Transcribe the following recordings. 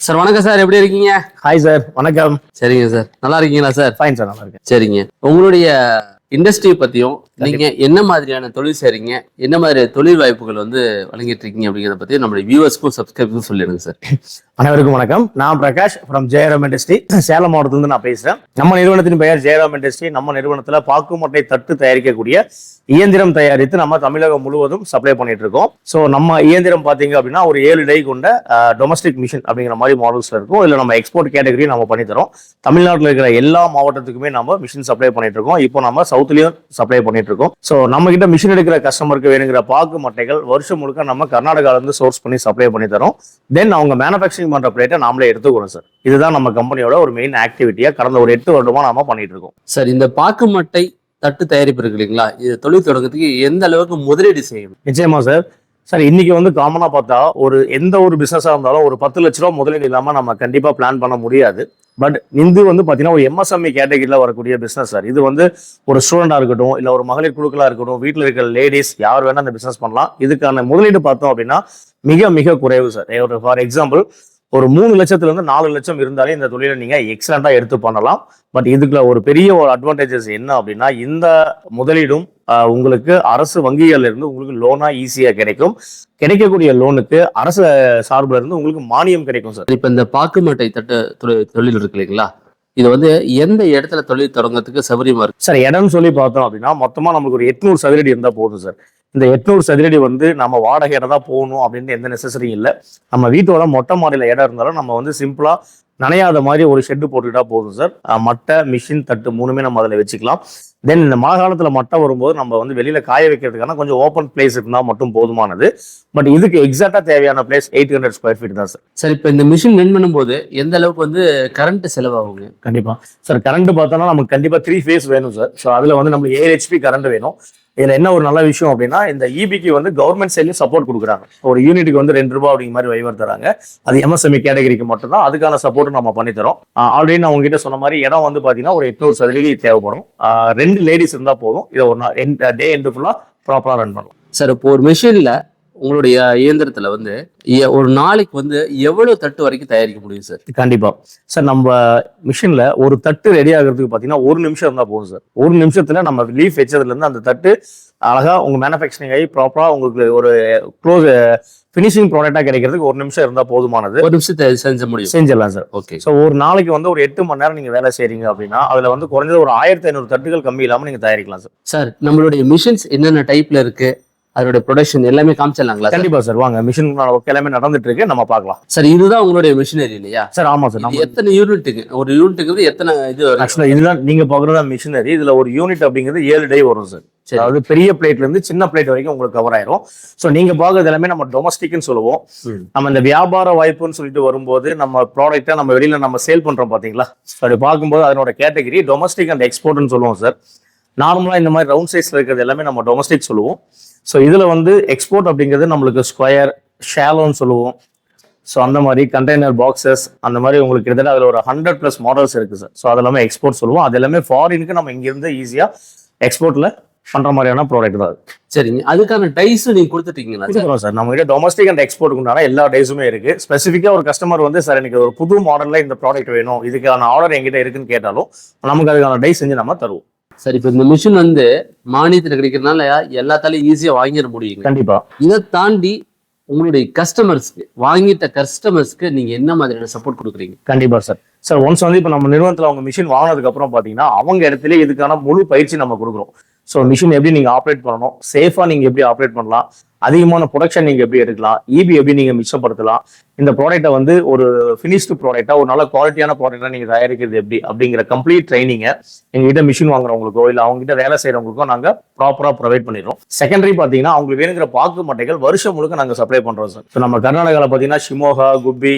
Sir வணக்கம் sir எப்படி இருக்கீங்க? ஹாய் சார் வணக்கம். சரிங்க சார் நல்லா இருக்கீங்களா சார் ஃபைன் சார் நல்லா இருக்கேன். சரிங்க. உங்களுடைய இண்டஸ்ட்ரி பத்தியும் நீங்க என்ன மாதிரியான தொழில் செய்றீங்க? என்ன மாதிரி தொழில் வாய்ப்புகள் வந்து வழங்கிட்டு இருக்கீங்க அப்படிங்கிறத பத்தி நம்மளுடைய வியூவர்ஸ்க்கும் சப்ஸ்கிரைபர்ஸ்க்கும் சொல்லிடுங்க சார் அனைவருக்கும் வணக்கம். நான் பிரகாஷ் ஃப்ரம் ஜெயராம் இண்டஸ்ட்ரி சேலம் மாவட்டத்திலிருந்து நான் பேசுறேன். நம்ம நிறுவனத்தின் பெயர் ஜெயராம் இண்டஸ்ட்ரி நம்ம நிறுவனத்துல பாக்கு மட்டை தட்டு தயாரிக்கக்கூடிய இயந்திரம் தயாரித்து நம்ம தமிழகம் முழுவதும் சப்ளை பண்ணிட்டு இருக்கோம் ஸோ நம்ம இயந்திரம் பாத்தீங்க அப்படின்னா ஒரு ஏழு டை கொண்ட டொமஸ்டிக் மிஷின் அப்படிங்கிற மாதிரி மாடல்ஸ்ல இருக்கும். இதுல நம்ம எக்ஸ்போர்ட் கேட்டகரி நம்ம பண்ணி தரோம் தமிழ்நாட்டில் இருக்கிற எல்லா மாவட்டத்துக்குமே நம்ம மிஷின் சப்ளை பண்ணிட்டு இருக்கோம் இப்போ நம்ம சவுத்லயும் சப்ளை பண்ணிட்டு இருக்கோம் ஸோ நம்ம கிட்ட மிஷின் எடுக்கிற கஸ்டமருக்கு வேணுங்கிற பாக்கு மட்டைகள் வருஷம் முழுக்க நம்ம கர்நாடகால இருந்து சோர்ஸ் பண்ணி சப்ளை பண்ணி தரோம். தென் அவங்க மேனுஃபேக்சரிங் பண்ற பிளேட்டை நாமளே எடுத்துக்கிறோம் சார் இதுதான் நம்ம கம்பெனியோட ஒரு மெயின் ஆக்டிவிட்டியா கடந்த ஒரு எட்டு வருடமா நாம பண்ணிட்டு இருக்கோம் சார் இந்த பாக்கு மட்டை தட்டு தயாரிப்பு இருக்கு இல்லைங்களா? இது தொழில் தொடங்குறதுக்கு எந்த அளவுக்கு முதலீடு செய்யணும் நிச்சயமா சார் சார் இன்னைக்கு வந்து காமனா பார்த்தா ஒரு எந்த ஒரு பிசினஸா இருந்தாலும் ஒரு பத்து லட்ச ரூபா முதலீடு இல்லாம நம்ம கண்டிப்பா பிளான் பண்ண முடியாது. பட் இது வந்து பார்த்தீங்கன்னா ஒரு எம்எஸ்எம்இ கேட்டகிரியில் வரக்கூடிய பிஸ்னஸ் சார் இது வந்து ஒரு ஸ்டூடெண்டாக இருக்கட்டும் இல்லை ஒரு மகளிர் குழுக்களாக இருக்கட்டும் வீட்டில் இருக்கிற லேடிஸ் யார் வேணால் அந்த பிஸ்னஸ் பண்ணலாம். இதுக்கான முதலீடு பார்த்தோம் அப்படின்னா மிக மிக குறைவு சார் ஒரு ஃபார் எக்ஸாம்பிள் ஒரு மூணு லட்சத்துலேருந்து நாலு லட்சம் இருந்தாலே இந்த தொழிலை நீங்கள் எக்ஸலண்ட்டாக எடுத்து பண்ணலாம். பட் இதுக்குள்ள ஒரு பெரிய ஒரு அட்வான்டேஜஸ் என்ன அப்படின்னா இந்த முதலீடும் உங்களுக்கு அரசு வங்கிகள்ல இருந்து உங்களுக்கு லோனா ஈஸியா கிடைக்கும். கிடைக்கக்கூடிய லோனுக்கு அரசு சார்புல இருந்து உங்களுக்கு மானியம் கிடைக்கும் சார் இப்ப இந்த பாக்கு மட்டை தட்டு தொழில் இருக்கு இல்லைங்களா? இது வந்து எந்த இடத்துல தொழில் தொடங்குறதுக்கு சௌகரியமா இருக்கு? சார் இடம்னு சொல்லி பார்த்தோம் அப்படின்னா மொத்தமா நமக்கு ஒரு எட்நூறு சதுரடி இருந்தா போதும் சார் இந்த எட்நூறு சதுரடி வந்து நம்ம வாடகை இடம் தான் போகணும் அப்படின்ட்டு எந்த நெசசரியும் இல்லை. நம்ம வீட்டோட மொட்டை மாடியில் இடம் இருந்தாலும் நம்ம வந்து சிம்பிளா நனையாத மாதிரி ஒரு ஷெட்டு போட்டுக்கிட்டா போதும் சார் மட்டை மிஷின் தட்டு மூணுமே நம்ம அதில் வச்சுக்கலாம். தென் இந்த மழை காலத்துல மட்டை வரும்போது நம்ம வந்து வெளியில காய வைக்கிறதுக்கான கொஞ்சம் ஓப்பன் பிளேஸ் இருந்தால் மட்டும் போதுமானது. பட் இதுக்கு எக்ஸாக்டா தேவையான place eight hundred square feet தான் சார் சார் இப்ப இந்த மிஷின் ரன் பண்ணும்போது எந்த அளவுக்கு வந்து கரண்ட் செலவாகுங்க? கண்டிப்பா. சார் கரண்ட் பார்த்தோம்னா நமக்கு கண்டிப்பா த்ரீ ஃபேஸ் வேணும் சார் ஸோ அதுல வந்து நம்மளுக்கு ஏழு ஹெச்பி கரண்ட் வேணும். இதில் என்ன ஒரு நல்ல விஷயம் அப்படின்னா இந்த இபிக்கு வந்து கவர்மெண்ட் சைட்லேயும் சப்போர்ட் கொடுக்குறாங்க. ஒரு யூனிட்டுக்கு வந்து ரெண்டு ரூபாய் அப்படிங்கிற மாதிரி வைவர் தராங்க. அது எம்எஸ்எம்இ கேட்டகரிக்கு மட்டும்தான். அதுக்கான சப்போர்ட்டும் நம்ம பண்ணித்தரோம் ஆல்ரெடி நான் உங்ககிட்ட சொன்ன மாதிரி இடம் வந்து பார்த்தீங்கன்னா ஒரு எட்நூறு சதவீதம் தேவைப்படும். ரெண்டு லேடிஸ் இருந்தால் போதும். இதை ஒரு நாள் டே எண்டு ஃபுல்லாக ப்ராப்பராக ரன் பண்ணலாம் சார் இப்போ ஒரு மிஷினில் உங்களுடைய இயந்திரத்துல வந்து ஒரு நாளைக்கு வந்து எவ்வளவு தட்டு வரைக்கும் தயாரிக்க முடியும் சார் கண்டிப்பா. சார் நம்ம மிஷின்ல ஒரு தட்டு ரெடி ஆகுறதுக்கு பாத்தீங்கன்னா ஒரு நிமிஷம் இருந்தா போதும் சார் ஒரு நிமிஷத்துல நம்ம லீஃப் வச்சதுல இருந்து அந்த தட்டு அழகா உங்க மேனுஃபேக்சரிங் ஆகி ப்ராப்பரா உங்களுக்கு ஒரு க்ளோஸ் ஃபினிஷிங் ப்ராடக்டா கிடைக்கிறதுக்கு ஒரு நிமிஷம் இருந்தா போதுமானது. ஒரு நிமிஷத்தை செஞ்ச முடியும். செஞ்சிடலாம் சார் ஓகே ஸோ ஒரு நாளைக்கு வந்து ஒரு எட்டு மணி நேரம் நீங்க வேலை செய்றீங்க அப்படின்னா அதுல வந்து குறைஞ்சது ஒரு ஆயிரத்தி ஐநூறு தட்டுகள் கம்மி இல்லாம நீங்க தயாரிக்கலாம் சார் சார் நம்மளுடைய மிஷின்ஸ் என்னென்ன டைப்ல இருக்கு? அதோட ப்ரொடக்ஷன் எல்லாமே காமிச்சிடலாங்களா கண்டிப்பா சார் வாங்க மிஷின் ஒர்க் எல்லாமே நடந்துட்டு இருக்கு நம்ம பார்க்கலாம். சார் இதுதான் உங்களுடைய மிஷினரி இல்லையா? சார் ஆமா சார் எத்தனை யூனிட்டுங்க ஒரு யூனிட்டுங்கிறது எத்தனை இது? ஆக்சுவலா இதுதான் நீங்க பாக்குறதா மிஷினரி இதுல ஒரு யூனிட் அப்படிங்கிறது ஏழு டே வரும் சார். அதாவது பெரிய பிளேட்ல இருந்து சின்ன பிளேட் வரைக்கும் உங்களுக்கு கவர் ஆயிரும். ஸோ நீங்க பாக்குறது எல்லாமே நம்ம டொமஸ்டிக்னு சொல்லுவோம். நம்ம இந்த வியாபார வாய்ப்புன்னு சொல்லிட்டு வரும்போது நம்ம ப்ராடக்ட்டை நம்ம வெளியில நம்ம சேல் பண்றோம் பாத்தீங்களா? அப்படி பார்க்கும்போது அதனோட கேட்டகரி டொமஸ்டிக் அண்ட் எக்ஸ்போர்ட்னு சொல்லுவோம் சார் நார்மலா இந்த மாதிரி ரவுண்ட் சைஸ்ல இருக்கிறது எல்லாமே நம்ம டொமஸ்டிக் சொல்லுவோம். ஸோ இதுல வந்து எக்ஸ்போர்ட் அப்படிங்கிறது நம்மளுக்கு ஸ்கொயர் ஷேலோன்னு சொல்லுவோம். ஸோ அந்த மாதிரி கண்டெய்னர் பாக்ஸஸ் அந்த மாதிரி உங்களுக்கு கிட்டத்தட்ட அதில் ஒரு ஹண்ட்ரட் ப்ளஸ் மாடல்ஸ் இருக்கு சார் ஸோ அது எல்லாமே எக்ஸ்போர்ட் சொல்லுவோம். அது எல்லாமே ஃபாரினுக்கு நம்ம இங்கிருந்து ஈஸியாக எக்ஸ்போர்ட்ல பண்ற மாதிரியான ப்ராடக்ட் தான் அது. சரிங்க. அதுக்கான டைஸ் நீங்க கொடுத்துட்டீங்களா சார் கொடுக்குறோம் சார் நம்ம கிட்ட டொமஸ்டிக் அண்ட் எக்ஸ்போர்ட் உண்டான எல்லா டேஸுமே இருக்கு. ஸ்பெசிஃபிக்கா ஒரு கஸ்டமர் வந்து சார் எனக்கு ஒரு புது மாடல்ல இந்த ப்ராடக்ட் வேணும். இதுக்கான ஆர்டர் எங்கிட்ட இருக்குன்னு கேட்டாலும் நமக்கு அதுக்கான டை செஞ்சு நம்ம தருவோம். சரி இப்போ இந்த மிஷின் வந்து மானியத்தில் கிடைக்கிறதுனால எல்லாத்தாலையும் ஈஸியா வாங்கிட முடியுங்க. கண்டிப்பா. இதை தாண்டி உங்களுடைய கஸ்டமர்ஸ்க்கு வாங்கிட்ட கஸ்டமர்ஸ்க்கு நீங்க என்ன மாதிரியான சப்போர்ட் கொடுக்குறீங்க? கண்டிப்பா சார் சார் ஒன்ஸ் வந்து இப்போ நம்ம நிறுவனத்தில் அவங்க மிஷின் வாங்கினதுக்கு அப்புறம் பார்த்தீங்கன்னா அவங்க இடத்துல இதுக்கான முழு பயிற்சி நம்ம கொடுக்குறோம். ஸோ மிஷின் எப்படி நீங்க ஆப்ரேட் பண்ணணும்? சேஃபா நீங்க எப்படி ஆப்ரேட் பண்ணலாம்? அதிகமான ப்ரொடக்ஷன் நீங்க எப்படி எடுக்கலாம்? இபி எப்படி நீங்க மிச்சப்படுத்தலாம் இந்த ப்ராடக்ட்டை வந்து ஒரு ஃபினிஷ்டு ப்ராடக்ட்டா ஒரு நல்ல குவாலிட்டியான ப்ராடக்ட்டா நீங்க தயாரிக்கிறது எப்படி? அப்படிங்கிற கம்ப்ளீட் ட்ரைனிங்கை எங்ககிட்ட மிஷின் வாங்குறவங்களுக்கோ இல்லை அவங்க கிட்ட வேலை செய்யறவங்களுக்கோ நாங்க ப்ராப்பரா ப்ரொவைட் பண்ணிடுறோம். செகண்டரி பார்த்தீங்கன்னா அவங்களுக்கு வேணுங்கிற பாக்கு மட்டைகள் வருஷம் முழுக்க நாங்க சப்ளை பண்றோம் சார் ஸோ நம்ம கர்நாடகாவில் பார்த்தீங்கன்னா ஷிமோகா குப்பி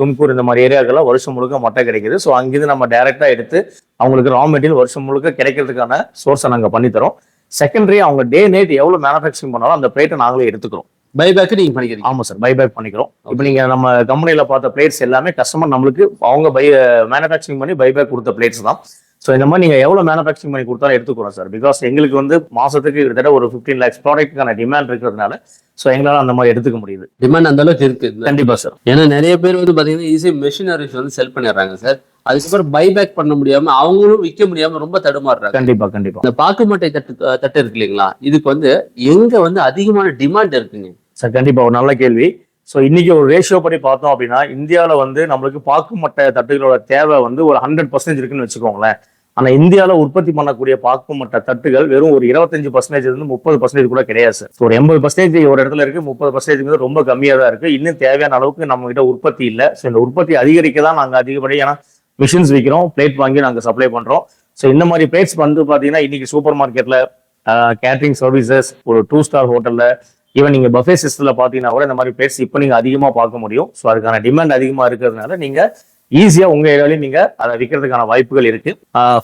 தும்கூர் இந்த மாதிரி ஏரியாக்கெல்லாம் வருஷம் முழுக்க மட்டை கிடைக்குது. ஸோ அங்கிருந்து நம்ம டைரக்டா எடுத்து அவங்களுக்கு ரா மெட்டீரியல் வருஷம் முழுக்க கிடைக்கிறதுக்கான சோர்ஸை நாங்க பண்ணி தரோம் செகண்டரி அவங்க டே நைட் எவ்வளவு மேனுஃபேக்சரிங் பண்ணாலும் அந்த பிளேட்டை நாங்களே எடுத்துக்கிறோம். பைபேக் நீங்க பண்ணிக்கிறீங்க. ஆமா சார் பைபேக் பண்ணிக்கிறோம். இப்போ நீங்க நம்ம கம்பெனில பார்த்த பிளேட்ஸ் எல்லாமே கஸ்டமர் நம்மளுக்கு அவங்க பை மேனுஃபேக்சரிங் பண்ணி பைபேக் கொடுத்த பிளேட்ஸ் தான். ஸோ இந்த மாதிரி நீங்கள் எவ்வளோ மேனுஃபேக்சரிங் பண்ணி கொடுத்தாலும் எடுத்துக்கிறோம் சார் பிகாஸ் எங்களுக்கு வந்து மாதத்துக்கு கிட்டத்தட்ட ஒரு ஃபிஃப்டீன் லேக்ஸ் ப்ராடக்ட்டுக்கான டிமாண்ட் இருக்கிறதுனால ஸோ எங்களால் அந்த மாதிரி எடுத்துக்க முடியுது. டிமாண்ட் அந்த அளவுக்கு இருக்கு. இந்த- கண்டிப்பாக சார் ஏன்னா நிறைய பேர் வந்து பாத்தீங்கன்னா ஈஸி மெஷினரிஸ் வந்து செல் பண்ணிடுறாங்க சார் அதுக்கப்புறம் பைபேக் பண்ண முடியாம அவங்களும் விற்க முடியாம ரொம்ப தடுமாறுறாங்க. கண்டிப்பாக கண்டிப்பாக இந்த பாக்குமட்டை தட்டு தட்டு இருக்கு இல்லைங்களா? இதுக்கு வந்து எங்க வந்து அதிகமான டிமாண்ட் இருக்குங்க? சார் கண்டிப்பா. ஒரு நல்ல கேள்வி. ஸோ இன்னைக்கு ஒரு ரேஷியோ படி பார்த்தோம் அப்படின்னா இந்தியாவில் வந்து நம்மளுக்கு பாக்கு மட்டை தட்டுகளோட தேவை வந்து ஒரு ஹண்ட்ரட் பர்சன்டேஜ் இருக்குன்னு வச்சுக்கோங்களேன். ஆனால் இந்தியாவில் உற்பத்தி பண்ணக்கூடிய பாக்குமட்ட தட்டுகள் வெறும் ஒரு இருபத்தஞ்சு பர்சன்டேஜ் இருந்து முப்பது பர்சன்டேஜ் கூட கிடையாது சார் ஒரு எண்பது பர்சன்டேஜ் ஒரு இடத்துல இருக்கு முப்பது பர்சன்டேஜ் ரொம்ப கம்மியாக தான் இருக்கு. இன்னும் தேவையான அளவுக்கு நம்ம கிட்ட உற்பத்தி இல்லை. ஸோ இந்த உற்பத்தி அதிகரிக்க தான் நாங்கள் அதிகப்படி ஏன்னா மிஷின்ஸ் விற்கிறோம் பிளேட் வாங்கி நாங்கள் சப்ளை பண்ணுறோம் ஸோ இந்த மாதிரி பிளேட்ஸ் வந்து பார்த்தீங்கன்னா இன்னைக்கு சூப்பர் மார்க்கெட்டில் கேட்டரிங் சர்வீசஸ் ஒரு டூ ஸ்டார் ஹோட்டலில் ஈவன் நீங்கள் பஃபே சிஸ்டம்ல பாத்தீங்கன்னா கூட இந்த மாதிரி பிளேட்ஸ் இப்போ நீங்க அதிகமா பார்க்க முடியும். ஸோ அதுக்கான டிமாண்ட் அதிகமா இருக்கிறதுனால நீங்க ஈஸியா உங்க ஏரியாலையும் நீங்க அதை விற்கிறதுக்கான வாய்ப்புகள் இருக்கு.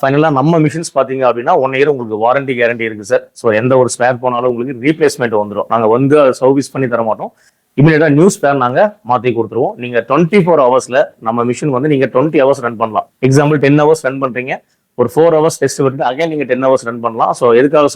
ஃபைனலா நம்ம மிஷின்ஸ் பாத்தீங்க அப்படின்னா ஒன் இயர் உங்களுக்கு வாரண்டி கேரண்டி இருக்கு சார் ஸோ எந்த ஒரு ஸ்பேர் போனாலும் உங்களுக்கு ரீப்ளேஸ்மெண்ட் வந்துடும் நாங்க வந்து அதை சர்வீஸ் பண்ணி தர மாட்டோம். இமீடியட்டாக நியூ ஸ்பேர் நாங்க மாத்தி கொடுத்துருவோம். நீங்க டுவெண்ட்டி ஃபோர் ஹவர்ஸ்ல நம்ம மிஷின் வந்து நீங்க டுவெண்ட்டி ஹவர்ஸ் ரன் பண்ணலாம். எக்ஸாம்பிள் டென் ஹவர்ஸ் ரன் பண்றீங்க. ஒரு ஃபோர் ஹவர்ஸ் டெஸ்ட் விட்டு அகைன் நீங்க டென் ஹவர்ஸ் ரன் பண்ணலாம். ஸோ எதுக்காக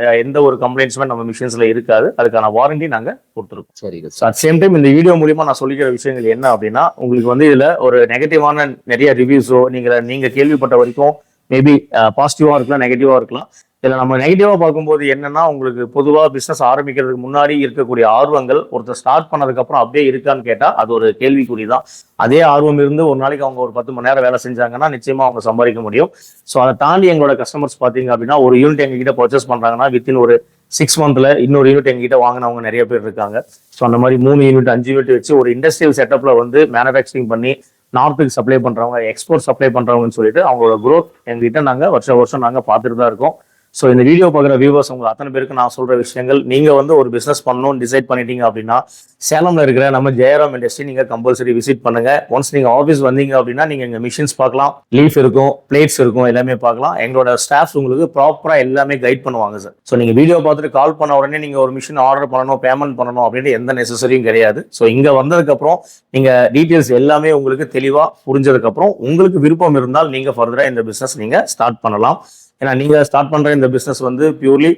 அஹ், எந்த ஒரு கம்ப்ளைண்ட்ஸுமே நம்ம மிஷின்ஸ்ல இருக்காது. அதுக்கான வாரண்டி நாங்க கொடுத்துருக்கோம். சரிங்க ஸோ அட் சேம் டைம் இந்த வீடியோ மூலியமா நான் சொல்லிக்கிற விஷயங்கள் என்ன அப்படின்னா உங்களுக்கு வந்து இதுல ஒரு நெகட்டிவான நிறைய ரிவ்யூஸோ நீங்க நீங்க கேள்விப்பட்ட வரைக்கும் மேபி பாசிட்டிவா இருக்கலாம் நெகட்டிவா இருக்கலாம். இதில் நம்ம நெகட்டிவாக பார்க்கும்போது என்னென்னா உங்களுக்கு பொதுவாக பிஸ்னஸ் ஆரம்பிக்கிறதுக்கு முன்னாடி இருக்கக்கூடிய ஆர்வங்கள் ஒருத்தர் ஸ்டார்ட் பண்ணதுக்கப்புறம் அப்படியே இருக்கான்னு கேட்டால் அது ஒரு கேள்விக்குறி தான் அதே ஆர்வம் இருந்து ஒரு நாளைக்கு அவங்க ஒரு பத்து மணி நேரம் வேலை செஞ்சாங்கன்னா நிச்சயமாக அவங்க சம்பாதிக்க முடியும். ஸோ அதை தாண்டி எங்களோட கஸ்டமர்ஸ் பார்த்தீங்க அப்படின்னா ஒரு யூனிட் எங்ககிட்ட பர்ச்சேஸ் பண்ணுறாங்கன்னா வித்தின் ஒரு சிக்ஸ் மந்த்தில் இன்னொரு யூனிட் எங்ககிட்ட வாங்கினவங்க நிறைய பேர் இருக்காங்க. ஸோ அந்த மாதிரி மூணு யூனிட் அஞ்சு யூனிட் வச்சு ஒரு இண்டஸ்ட்ரியல் செட்டப்பில் வந்து மேனுஃபேக்சரிங் பண்ணி நார்த்துக்கு சப்ளை பண்ணுறவங்க எக்ஸ்போர்ட் சப்ளை பண்ணுறவங்கன்னு சொல்லிட்டு அவங்களோட குரோத் எங்ககிட்ட நாங்கள் வருஷம் வருஷம் நாங்கள் பார்த்துட்டு தான் இருக்கோம். ஸோ இந்த வீடியோ பார்க்குற வியூவர்ஸ் உங்கள் அத்தனை பேருக்கு நான் சொல்கிற விஷயங்கள் நீங்கள் வந்து ஒரு பிஸ்னஸ் பண்ணணும்னு டிசைட் பண்ணிட்டீங்க அப்படின்னா சேலம்ல இருக்கிற நம்ம ஜெயராம் இண்டஸ்ட்ரி நீங்கள் கம்பல்சரி விசிட் பண்ணுங்க. ஒன்ஸ் நீங்கள் ஆஃபீஸ் வந்தீங்க அப்படின்னா நீங்கள் இங்கே மிஷின்ஸ் பார்க்கலாம் லீஃப் இருக்கும் பிளேட்ஸ் இருக்கும் எல்லாமே பார்க்கலாம். எங்களோட ஸ்டாஃப்ஸ் உங்களுக்கு ப்ராப்பராக எல்லாமே கைட் பண்ணுவாங்க சார் ஸோ நீங்கள் வீடியோ பார்த்துட்டு கால் பண்ண உடனே நீங்கள் ஒரு மிஷின் ஆர்டர் பண்ணணும் பேமெண்ட் பண்ணணும் அப்படின்ட்டு எந்த நெசசரியும் கிடையாது. ஸோ இங்கே வந்ததுக்கப்புறம் நீங்கள் டீட்டெயில்ஸ் எல்லாமே உங்களுக்கு தெளிவாக புரிஞ்சதுக்கப்புறம் உங்களுக்கு விருப்பம் இருந்தால் நீங்கள் ஃபர்தராக இந்த பிஸ்னஸ் நீங்கள் ஸ்டார்ட் பண்ணலாம். ஏன்னா நீங்கள் ஸ்டார்ட் பண்ற இந்த பிஸ்னஸ் வந்து பியூர்லி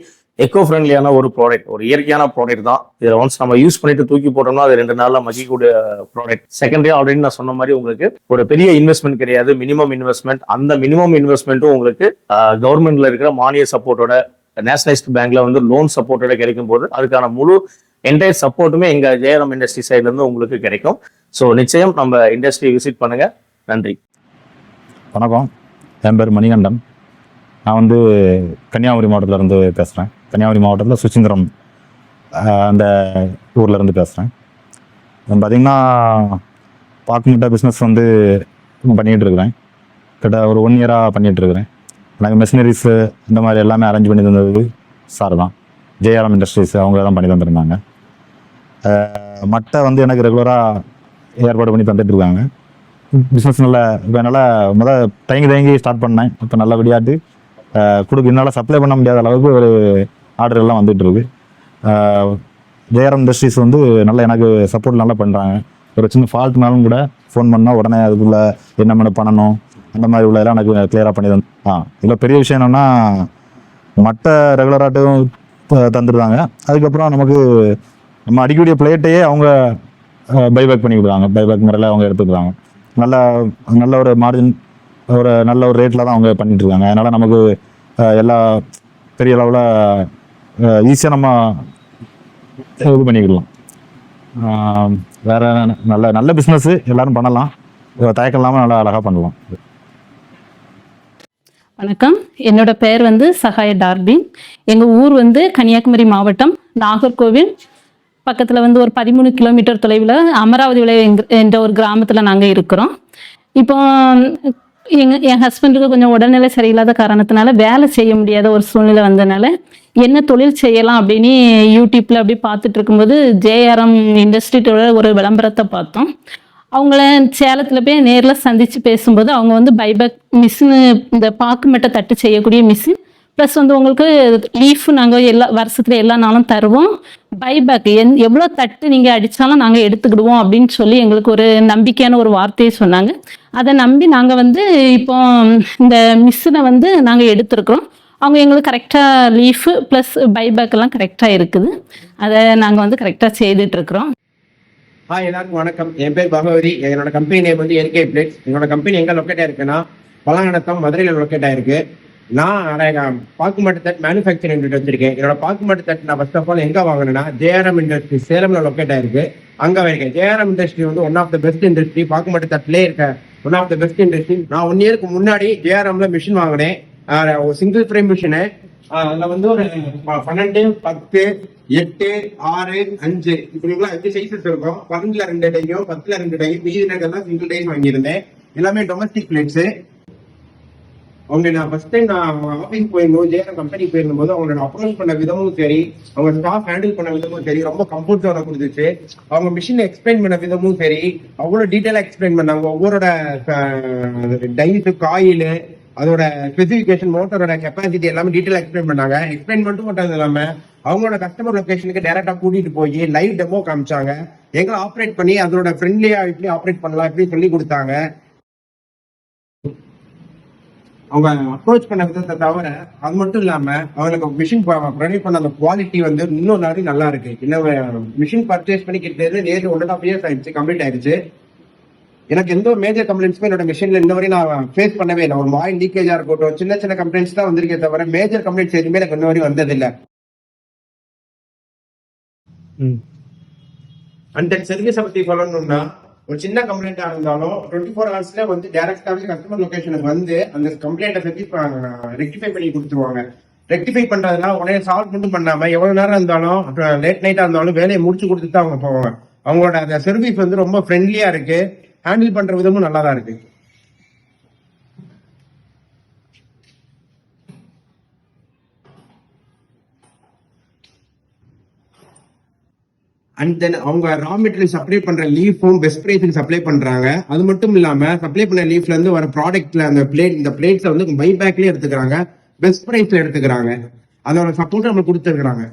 எக்கோ ஃப்ரெண்ட்லியான ஒரு ப்ராடக்ட் ஒரு இயற்கையான ப்ராடக்ட் தான். இதில் ஒன்ஸ் நம்ம யூஸ் பண்ணிட்டு தூக்கி போட்டோம்னா அது ரெண்டு நாளில் மகிக்கூடிய ப்ராடக்ட் செகண்டரி ஆல்ரெடி நான் சொன்ன மாதிரி உங்களுக்கு ஒரு பெரிய இன்வெஸ்ட்மெண்ட் கிடையாது. மினிமம் இன்வெஸ்ட்மெண்ட் அந்த மினிமம் இன்வெஸ்ட்மெண்ட்டும் உங்களுக்கு கவர்மெண்ட்ல இருக்கிற மானிய சப்போர்ட்டோட நேஷனலைஸ்ட் பேங்க்ல வந்து லோன் சப்போர்ட்டோட கிடைக்கும் போது அதுக்கான முழு என்டையர் சப்போர்ட்டுமே எங்க ஜெயராம் இண்டஸ்ட்ரி சைட்லேருந்து உங்களுக்கு கிடைக்கும். ஸோ நிச்சயம் நம்ம இண்டஸ்ட்ரி விசிட் பண்ணுங்க. நன்றி. வணக்கம். என் பேர் மணிகண்டன். நான் வந்து கன்னியாகுமரி மாவட்டத்துல இருந்து பேசுகிறேன் கன்னியாகுமரி மாவட்டத்தில் சுசீந்திரம் அந்த ஊர்லேருந்து பேசுகிறேன் பார்த்திங்கன்னா பாக்குமுட்டை பிஸ்னஸ் வந்து பண்ணிகிட்டு இருக்கிறேன். கிட்ட ஒரு ஒன் இயராக பண்ணிகிட்டு இருக்கிறேன். எனக்கு மெஷினரிஸு இந்த மாதிரி எல்லாமே அரேஞ்ச் பண்ணி தந்தது சார் தான். ஜேஆர்எம் இண்டஸ்ட்ரீஸ் அவங்க தான் பண்ணி தந்துருந்தாங்க. மட்டை வந்து எனக்கு ரெகுலராக ஏற்பாடு பண்ணி தந்துட்டு இருக்காங்க. பிஸ்னஸ் நல்ல இப்போ நல்லா முத தயங்கி தயங்கி ஸ்டார்ட் பண்ணேன். இப்போ நல்லபடியாட்டு கொடுக்கு என்னால் சப்ளை பண்ண முடியாத அளவுக்கு ஒரு ஆர்டர்லாம் எல்லாம் வந்துட்டு இருக்கு. ஜெயராம் இண்டஸ்ட்ரீஸ் வந்து நல்லா எனக்கு சப்போர்ட் நல்லா பண்ணுறாங்க ஒரு சின்ன ஃபால்ட்னாலும் கூட ஃபோன் பண்ணால் உடனே அதுக்குள்ளே என்ன பண்ண பண்ணணும் அந்த மாதிரி உள்ளதெல்லாம் எனக்கு கிளியராக பண்ணி தந்து ஆ இதில் பெரிய விஷயம் என்னென்னா மட்டை ரெகுலராட்டும் தந்துடுறாங்க. அதுக்கப்புறம் நமக்கு நம்ம அடிக்கக்கூடிய பிளேட்டையே அவங்க பைபேக் பண்ணி கொடுக்குறாங்க. பைபேக் முறையில் அவங்க எடுத்துக்கிறாங்க. நல்ல நல்ல ஒரு மார்ஜின் ஒரு நல்ல ஒரு ரேட்டில் தான் அவங்க பண்ணிட்டுருக்காங்க அதனால் நமக்கு எல்லா பெரிய அளவில் ஈஸியாக நம்ம இது பண்ணிக்கலாம். ஆஹ், வேற நல்ல நல்ல பிஸ்னஸ் எல்லாரும் பண்ணலாம். தயக்கம் இல்லாமல் நல்லா அழகாக பண்ணலாம். வணக்கம். என்னோட பெயர் வந்து சகாய டார்பின். எங்கள் ஊர் வந்து கன்னியாகுமரி மாவட்டம். நாகர்கோவில் பக்கத்தில் வந்து ஒரு பதிமூணு கிலோமீட்டர் தொலைவில் அமராவதி விலை என்ற ஒரு கிராமத்தில் நாங்கள் இருக்கிறோம். இப்போ எங்கள் என் ஹஸ்பண்டுக்கு கொஞ்சம் உடல்நிலை சரியில்லாத காரணத்தினால வேலை செய்ய முடியாத ஒரு சூழ்நிலை வந்ததுனால என்ன தொழில் செய்யலாம் அப்படின்னு யூடியூப்பில் அப்படி பார்த்துட்டு இருக்கும்போது ஜேஆர்எம் இண்டஸ்ட்ரியோட ஒரு விளம்பரத்தை பார்த்தோம். அவங்கள சேலத்தில் போய் நேரில் சந்தித்து பேசும்போது அவங்க வந்து பைபேக் மிஷினு இந்த பாக்கு மெட்டை தட்டு செய்யக்கூடிய மிஷின் ப்ளஸ் வந்து உங்களுக்கு லீஃப் நாங்கள் எல்லா வருஷத்துல எல்லா நாளும் தருவோம். பைபேக் எந் எவ்வளோ தட்டு நீங்கள் அடித்தாலும் நாங்கள் எடுத்துக்கிடுவோம் அப்படின்னு சொல்லி எங்களுக்கு ஒரு நம்பிக்கையான ஒரு வார்த்தையை சொன்னாங்க. அதை நம்பி நாங்கள் வந்து இப்போ இந்த மிஷினை வந்து நாங்கள் எடுத்துருக்குறோம். அவங்க எங்களுக்கு கரெக்டாக லீஃபு ப்ளஸ் பைபேக் எல்லாம் கரெக்டாக இருக்குது. அதை நாங்கள் வந்து கரெக்டாக செய்துட்ருக்குறோம் ஹாய் எல்லாருக்கும் வணக்கம். என் பேர் பகவதி. என்னோட கம்பெனி நேம் வந்து என்கே பிளேட்ஸ் என்னோட கம்பெனி எங்கே லொக்கேட் ஆயிருக்குன்னா பழங்கணத்தம் மதுரையில் லொக்கேட் ஆயிருக்கு நான் அட- பாக்குமட்டு தட் மேனுஃபேக்சரிங் யூனிட் வச்சிருக்கேன் என்னோட பாக்குமட்டு தட் நான் ஃபர்ஸ்ட் ஆஃப் ஆல் எங்க வாங்கினேன்னா ஜேஆர்எம் இண்டஸ்ட்ரி சேலம்ல லொக்கேட் ஆயிருக்கு. அங்க வாங்கிருக்கேன் ஜேஆர்எம் இண்டஸ்ட்ரி வந்து one of the best industry பாக்குமட்டு தட்லேயே இருக்க one of the best industry நான் ஒன் இயருக்கு முன்னாடி ஜேஆர்எம்ல மிஷின் வாங்கினேன். சிங்கிள் ஃப்ரேம் மிஷினு அதுல வந்து ஒரு ப- பன்னெண்டு பத்து எட்டு ஆறு அஞ்சு இப்படிங்களா அஞ்சு சைஸஸ் இருக்கும். பதினஞ்சுல ரெண்டு டையும் பத்துல ரெண்டு டையும் மீதி தான் சிங்கிள் டைஸ் வாங்கியிருந்தேன். எல்லாமே டொமஸ்டிக் பிளேட்ஸ் அவங்க நான் ஃபர்ஸ்ட் டைம் நான் ஆஃபீஸ் போயிருந்தோம் ஜேஆர் கம்பெனி போயிருந்தபோது அவங்களோட அப்ரோச் பண்ண விதமும் சரி அவங்க ஸ்டாஃப் ஹேண்டில் பண்ண விதமும் சரி ரொம்ப கம்ஃபர்டபுளாக கொடுத்துச்சு. அவங்க மிஷினை எக்ஸ்பிளைன் பண்ண விதமும் சரி அவ்வளோ டீட்டெயிலாக எக்ஸ்பிளைன் பண்ணாங்க. ஒவ்வொரோட டைட்டு காயில் அதோட ஸ்பெசிஃபிகேஷன் மோட்டரோட கெப்பாசிட்டி எல்லாமே டீட்டெயில் எக்ஸ்பிளைன் பண்ணாங்க. எக்ஸ்பிளைன் மட்டும் மட்டும் இல்லாமல் அவங்களோட கஸ்டமர் லொகேஷனுக்கு டேரெக்டாக கூட்டிகிட்டு போய் லைவ் டெமோ காமிச்சாங்க. எங்களை ஆப்ரேட் பண்ணி அதோட ஃப்ரெண்ட்லியாக எப்படி ஆப்ரேட் பண்ணலாம் எப்படி சொல்லி கொடுத்தாங்க. அவங்க அப்ரோச் பண்ண விதத்தை தவிர அது மட்டும் இல்லாம அவங்களுக்கு மிஷின் ப்ரொடியூஸ் பண்ண அந்த குவாலிட்டி வந்து இன்னும் நிறைய நல்லா இருக்கு. இன்னும் மிஷின் பர்ச்சேஸ் பண்ணி நேரில் ஒன்று ஒன் அண்ட் ஆஃப் இயர்ஸ் ஆயிடுச்சு கம்ப்ளீட் ஆயிடுச்சு. எனக்கு எந்த ஒரு மேஜர் கம்ப்ளைண்ட்ஸுமே என்னோட மிஷின்ல இன்ன வரையும் நான் ஃபேஸ் பண்ணவே இல்லை. ஒரு ஆயில் லீக்கேஜா இருக்கட்டும் சின்ன சின்ன கம்ப்ளைண்ட்ஸ் தான் வந்திருக்கே தவிர மேஜர் கம்ப்ளைண்ட்ஸ் எதுவுமே எனக்கு இன்ன வரையும் வந்ததில்லை. ம். அண்ட் தென் சர்வீஸை பத்தி சொல்லணும்னா ஒரு சின்ன கம்ப்ளைண்டா இருந்தாலும் டுவெண்ட்டி ஃபோர் ஹவர்ஸ்ல வந்து டேரக்டாவே கஸ்டமர் லொகேஷனுக்கு வந்து அந்த கம்ப்ளைண்ட்டை ரெக்டிஃபை பண்ணி கொடுத்துருவாங்க. ரெக்டிஃபை பண்றதுனா உடனே சால்வ் மட்டும் பண்ணாம எவ்வளவு நேரம் இருந்தாலும் அப்புறம் லேட் நைட்டா இருந்தாலும் வேலையை முடிச்சு கொடுத்துட்டு அவங்க போவாங்க. அவங்களோட அந்த சர்வீஸ் வந்து ரொம்ப ஃப்ரெண்ட்லியா இருக்கு. ஹேண்டில் பண்ற விதமும் நல்லா தான் இருக்கு. அண்ட் தென் அவங்க ரா மெட்டீரியல் சப்ளை பண்ற லீஃபும் பெஸ்ட் பிரைஸுக்கு சப்ளை பண்றாங்க. அது மட்டும் இல்லாம சப்ளை பண்ண லீஃப்ல இருந்து வர ப்ராடக்ட்ல அந்த பிளேட் இந்த பிளேட்ஸ்ல வந்து பை பேக்லயே எடுத்துக்கிறாங்க. பெஸ்ட் பிரைஸ்ல எடுத்துக்கிறாங்க. அதோட சப்போர்ட் நம்ம கொடுத்துருக்காங்க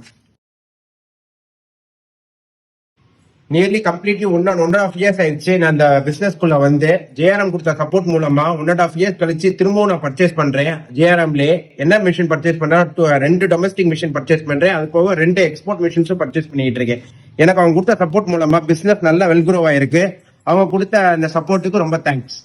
nearly completely one and one and half years ஆயிடுச்சு. நான் அந்த பிசினஸ்குள்ள வந்து ஜேஆர்எம் கொடுத்த சப்போர்ட் மூலமா ஒன் அண்ட் ஆஃப் இயர்ஸ் கழிச்சு திரும்பவும் நான் பர்ச்சேஸ் பண்றேன். ஜேஆர்எம்லே என்ன மிஷின் பர்ச்சேஸ் பண்றேன் ரெண்டு டொமஸ்டிக் மிஷின் பர்ச்சேஸ் பண்றேன். அது போக ரெண்டு எக்ஸ்போர்ட் மிஷின்ஸும் பர்ச்சேஸ் பண்ணிட்டு இருக்கேன். எனக்கு அவங்க கொடுத்த சப்போர்ட் மூலமா பிசினஸ் நல்ல வெல்க்ரோவ் ஆயிருக்கு. அவங்க கொடுத்த அந்த சப்போர்ட்டுக்கு ரொம்ப தேங்க்ஸ்